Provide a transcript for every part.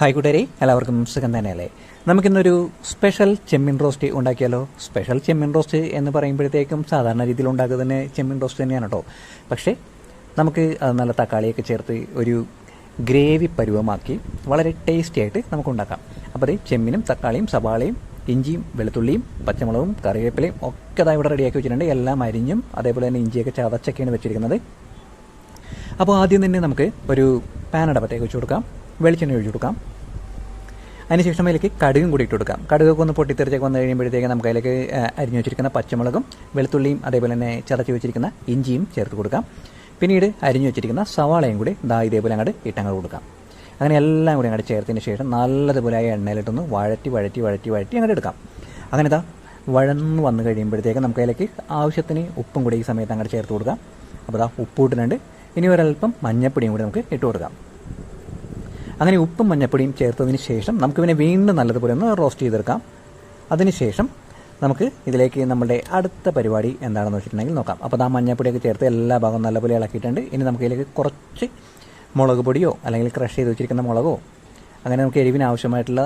Hi കൂട്ടരി എല്ലാവർക്കും സുഖം തന്നെയല്ലേ? നമുക്കിന്നൊരു സ്പെഷ്യൽ ചെമ്മീൻ റോസ്റ്റ് ഉണ്ടാക്കിയാലോ? സ്പെഷ്യൽ ചെമ്മീൻ റോസ്റ്റ് എന്ന് പറയുമ്പോഴത്തേക്കും സാധാരണ രീതിയിൽ ഉണ്ടാക്കുക തന്നെ ചെമ്മീൻ റോസ്റ്റ് തന്നെയാണ് കേട്ടോ പക്ഷേ നമുക്ക് അത് നല്ല തക്കാളിയൊക്കെ ചേർത്ത് ഒരു ഗ്രേവി പരുവമാക്കി വളരെ ടേസ്റ്റി ആയിട്ട് നമുക്ക് ഉണ്ടാക്കാം. അപ്പോൾ അത് ചെമ്മീനും തക്കാളിയും സവാളയും ഇഞ്ചിയും വെളുത്തുള്ളിയും പച്ചമുളകും കറിവേപ്പിലയും ഒക്കെ അതാ ഇവിടെ റെഡിയാക്കി വെച്ചിട്ടുണ്ട്. എല്ലാം അരിഞ്ഞും അതേപോലെ തന്നെ ഇഞ്ചിയൊക്കെ ചതച്ചൊക്കെയാണ് വെച്ചിരിക്കുന്നത്. അപ്പോൾ ആദ്യം തന്നെ നമുക്ക് ഒരു പാൻ അടപ്പത്തേക്ക് വെച്ച് കൊടുക്കാം. വെളിച്ചെണ്ണ ഒഴിച്ചു കൊടുക്കാം. അതിനുശേഷം അതിലേക്ക് കടുകും കൂടി ഇട്ട് കൊടുക്കാം. കടുകൊക്കെ ഒന്ന് പൊട്ടിത്തെറിച്ചൊക്കെ വന്നു കഴിയുമ്പോഴത്തേക്ക് നമുക്ക് അതിലേക്ക് അരിഞ്ഞു വെച്ചിരിക്കുന്ന പച്ചമുളകും വെളുത്തുള്ളിയും അതേപോലെ തന്നെ ചതച്ച് വെച്ചിരിക്കുന്ന ഇഞ്ചിയും ചേർത്ത് കൊടുക്കാം. പിന്നീട് അരിഞ്ഞു വെച്ചിരിക്കുന്ന സവാളയും കൂടി ദാ ഇതേപോലെ അങ്ങോട്ട് ഇട്ടങ്ങോട്ട് കൊടുക്കാം. അങ്ങനെ എല്ലാം കൂടി അങ്ങോട്ട് ചേർത്തതിന് ശേഷം നല്ലതുപോലെ ആ എണ്ണയിലിട്ടൊന്ന് വഴറ്റി വഴറ്റി വഴറ്റി വഴറ്റി അങ്ങോട്ട് എടുക്കാം. അങ്ങനെ ഇതാ വഴന്ന് വന്നു കഴിയുമ്പോഴത്തേക്ക് നമുക്ക് അതിലേക്ക് ആവശ്യത്തിന് ഉപ്പും കൂടി ഈ സമയത്ത് അങ്ങോട്ട് ചേർത്ത് കൊടുക്കാം. അപ്പോൾ ദാ ഉപ്പ് ഇട്ടിട്ടുണ്ട്. ഇനി ഒരല്പം മഞ്ഞപ്പൊടിയും കൂടി നമുക്ക് ഇട്ട് കൊടുക്കാം. അങ്ങനെ ഉപ്പും മഞ്ഞപ്പൊടിയും ചേർത്തതിന് ശേഷം നമുക്ക് ഇവനെ വീണ്ടും നല്ലതുപോലെ ഒന്ന് റോസ്റ്റ് ചെയ്തെടുക്കാം. അതിനുശേഷം നമുക്ക് ഇതിലേക്ക് നമ്മുടെ അടുത്ത പരിപാടി എന്താണെന്ന് വെച്ചിട്ടുണ്ടെങ്കിൽ നോക്കാം. അപ്പോൾ ആ മഞ്ഞപ്പൊടിയൊക്കെ ചേർത്ത് എല്ലാ ഭാഗവും നല്ലപോലെ ഇളക്കിയിട്ടുണ്ട്. ഇനി നമുക്ക് ഇതിലേക്ക് കുറച്ച് മുളക് പൊടിയോ അല്ലെങ്കിൽ ക്രഷ് ചെയ്ത് വെച്ചിരിക്കുന്ന മുളകോ അങ്ങനെ നമുക്ക് എരിവിന് ആവശ്യമായിട്ടുള്ള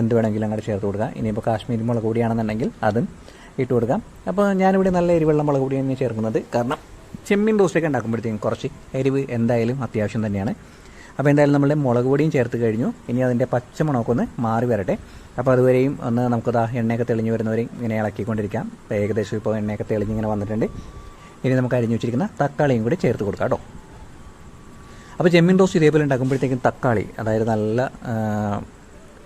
എന്ത് വേണമെങ്കിലും അങ്ങോട്ട് ചേർത്ത് കൊടുക്കാം. ഇനിയിപ്പോൾ കാശ്മീരി മുളക് പൊടിയാണെന്നുണ്ടെങ്കിൽ അതും ഇട്ട് കൊടുക്കാം. അപ്പോൾ ഞാനിവിടെ നല്ല എരിവുള്ള മുളക് പൊടി തന്നെ ചേർക്കുന്നത്. കാരണം ചെമ്മീൻ റോസ്റ്റൊക്കെ ഉണ്ടാക്കുമ്പോഴത്തേക്കും കുറച്ച് എരിവ് എന്തായാലും അത്യാവശ്യം തന്നെയാണ്. അപ്പോൾ എന്തായാലും നമ്മൾ മുളക് പൊടിയും ചേർത്ത് കഴിഞ്ഞു. ഇനി അതിന്റെ പച്ചമണമൊക്കെ ഒന്ന് മാറി വരട്ടെ. അപ്പോൾ അതുവരെയും ഒന്ന് നമുക്കതാ എണ്ണയൊക്കെ തെളിഞ്ഞ് വരുന്നവരെയും ഇങ്ങനെ ഇളക്കിക്കൊണ്ടിരിക്കാം. അപ്പോൾ ഏകദേശം ഇപ്പോൾ എണ്ണയൊക്കെ തെളിഞ്ഞ് ഇങ്ങനെ വന്നിട്ടുണ്ട്. ഇനി നമുക്ക് അരിഞ്ഞു വെച്ചിരിക്കുന്ന തക്കാളിയും കൂടി ചേർത്ത് കൊടുക്കാം കേട്ടോ. അപ്പോൾ ചെമ്മീൻ റോസ്റ്റ് ഇതേപോലെ ഉണ്ടാക്കുമ്പോഴത്തേക്കും തക്കാളി അതായത് നല്ല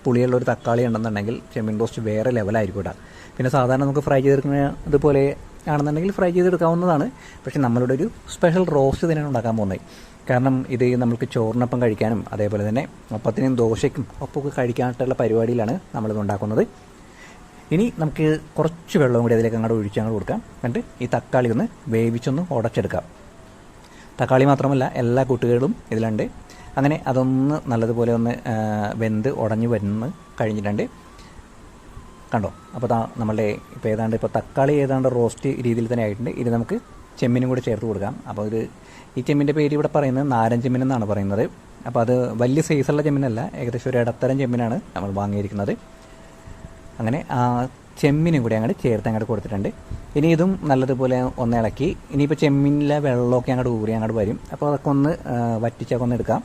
പുളിയുള്ള ഒരു തക്കാളി ഉണ്ടെന്നുണ്ടെങ്കിൽ ചെമ്മീൻ റോസ്റ്റ് വേറെ ലെവലായിരിക്കും കേട്ടോ പിന്നെ സാധാരണ നമുക്ക് ഫ്രൈ ചെയ്തെടുക്കുന്ന ഇതുപോലെ ആണെന്നുണ്ടെങ്കിൽ ഫ്രൈ ചെയ്തെടുക്കാവുന്നതാണ്. പക്ഷേ നമ്മളുടെ ഒരു സ്പെഷ്യൽ റോസ്റ്റ് തന്നെയാണ് ഉണ്ടാക്കാൻ പോകുന്നത്. കാരണം ഇത് നമുക്ക് ചോറിനൊപ്പം കഴിക്കാനും അതേപോലെ തന്നെ ഒപ്പത്തിനും ദോശയ്ക്കും ഒപ്പമൊക്കെ കഴിക്കാനായിട്ടുള്ള പരിപാടിയിലാണ് നമ്മളിത് ഉണ്ടാക്കുന്നത്. ഇനി നമുക്ക് കുറച്ച് വെള്ളം കൂടി അതിലേക്ക് അങ്ങോട്ട് ഒഴിച്ച് അങ്ങോട്ട് കൊടുക്കാം. എന്നിട്ട് ഈ തക്കാളി ഒന്ന് വേവിച്ചൊന്ന് ഉടച്ചെടുക്കാം. തക്കാളി മാത്രമല്ല എല്ലാ കൂട്ടുകളും ഇതിലുണ്ട്. അങ്ങനെ അതൊന്ന് നല്ലതുപോലെ ഒന്ന് വെന്ത് ഉടഞ്ഞു വരുന്ന കഴിഞ്ഞിട്ടുണ്ട്. കണ്ടോ? അപ്പോൾ നമ്മളുടെ ഇപ്പോൾ ഏതാണ്ട് ഇപ്പോൾ തക്കാളി ഏതാണ്ട് റോസ്റ്റ് രീതിയിൽ തന്നെ ആയിട്ടുണ്ട്. ഇത് നമുക്ക് ചെമ്മീനും കൂടി ചേർത്ത് കൊടുക്കാം. അപ്പോൾ ഇത് ഈ ചെമ്മീന്റെ പേര് ഇവിടെ പറയുന്നത് നാരൻ ചെമ്മീൻ എന്നാണ് പറയുന്നത്. അപ്പോൾ അത് വലിയ സൈസുള്ള ചെമ്മീനല്ല ഏകദേശം ഒരു ഇടത്തരം ചെമ്മീനാണ് നമ്മൾ വാങ്ങിയിരിക്കുന്നത്. അങ്ങനെ ആ ചെമ്മീനും കൂടി അങ്ങോട്ട് ചേർത്ത് അങ്ങോട്ട് കൊടുത്തിട്ടുണ്ട്. ഇനി ഇതും നല്ലതുപോലെ ഒന്ന് ഇളക്കി. ഇനിയിപ്പോൾ ചെമ്മീനിലെ വെള്ളമൊക്കെ അങ്ങോട്ട് ഊറി അങ്ങോട്ട് വരും. അപ്പോൾ അതൊക്കെ ഒന്ന് വറ്റിച്ചൊക്കെ ഒന്ന് എടുക്കാം.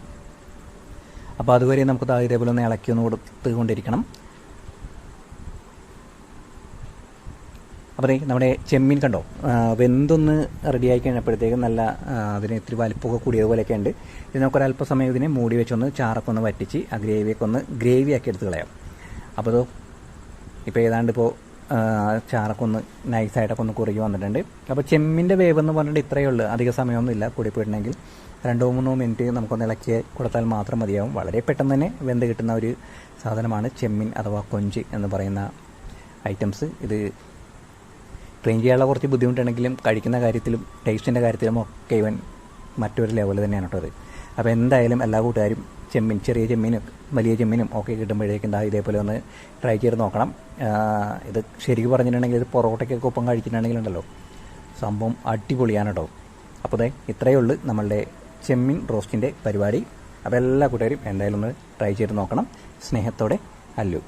അപ്പോൾ അതുവരെ നമുക്ക് ഇതേപോലെ ഒന്ന് ഇളക്കി ഒന്ന് കൊടുത്ത് അപ്പോൾ നമ്മുടെ ചെമ്മീൻ കണ്ടോ? വെന്തൊന്ന് റെഡിയായി കഴിഞ്ഞപ്പോഴത്തേക്കും നല്ല അതിന് ഇത്തിരി വലിപ്പമൊക്കെ കൂടിയതുപോലെയൊക്കെ ഉണ്ട്. ഇത് നമുക്കൊരല്പസമയം ഇതിനെ മൂടി വെച്ചൊന്ന് ചാറൊക്കെ ഒന്ന് വറ്റിച്ച് ആ ഗ്രേവിയൊക്കെ ഒന്ന് ഗ്രേവി ആക്കി എടുത്ത് കളയാം. അപ്പോൾ അതോ ഇപ്പോൾ ഏതാണ്ട് ഇപ്പോൾ ചാറൊക്കെ ഒന്ന് നൈസായിട്ടൊക്കെ ഒന്ന് കുറുകി വന്നിട്ടുണ്ട്. അപ്പോൾ ചെമ്മിന്റെ വേവ് എന്ന് പറഞ്ഞിട്ട് ഇത്രയേ ഉള്ളൂ. അധിക സമയമൊന്നുമില്ല കൂടിപ്പോയിട്ടുണ്ടെങ്കിൽ രണ്ടോ മൂന്നോ മിനിറ്റ് നമുക്കൊന്ന് ഇളക്കി കൊടുത്താൽ മാത്രം മതിയാവും. വളരെ പെട്ടെന്ന് തന്നെ വെന്ത് കിട്ടുന്ന ഒരു സാധനമാണ് ചെമ്മീൻ അഥവാ കൊഞ്ച് എന്ന് പറയുന്ന ഐറ്റംസ് ഇത് ക്ലീൻ ചെയ്യാനുള്ള കുറച്ച് ബുദ്ധിമുട്ടുണ്ടെങ്കിലും കഴിക്കുന്ന കാര്യത്തിലും ടേസ്റ്റിന്റെ കാര്യത്തിലും ഒക്കെ ഇവൻ മറ്റൊരു ലെവൽ തന്നെയാണ് കേട്ടോ അത്. അപ്പോൾ എന്തായാലും എല്ലാ കൂട്ടുകാരും ചെമ്മീൻ ചെറിയ ചെമ്മീനും വലിയ ചെമ്മീനും ഒക്കെ കിട്ടുമ്പോഴേക്കും ഇതേപോലെ ഒന്ന് ട്രൈ ചെയ്ത് നോക്കണം. ഇത് ശരിക്കും പറഞ്ഞിട്ടുണ്ടെങ്കിൽ ഇത് പൊറോട്ടയ്ക്കൊക്കെ ഒപ്പം കഴിച്ചിട്ടുണ്ടെങ്കിൽ ഉണ്ടല്ലോ. സംഭവം അടിപൊളിയാണ് കേട്ടോ. അപ്പോൾ അതെ ഇത്രയേ ഉള്ളൂ നമ്മളുടെ ചെമ്മീൻ റോസ്റ്റിന്റെ പരിപാടി. അപ്പോൾ എല്ലാ കൂട്ടുകാരും എന്തായാലും ഒന്ന് ട്രൈ ചെയ്ത് നോക്കണം. സ്നേഹത്തോടെ അല്ലു.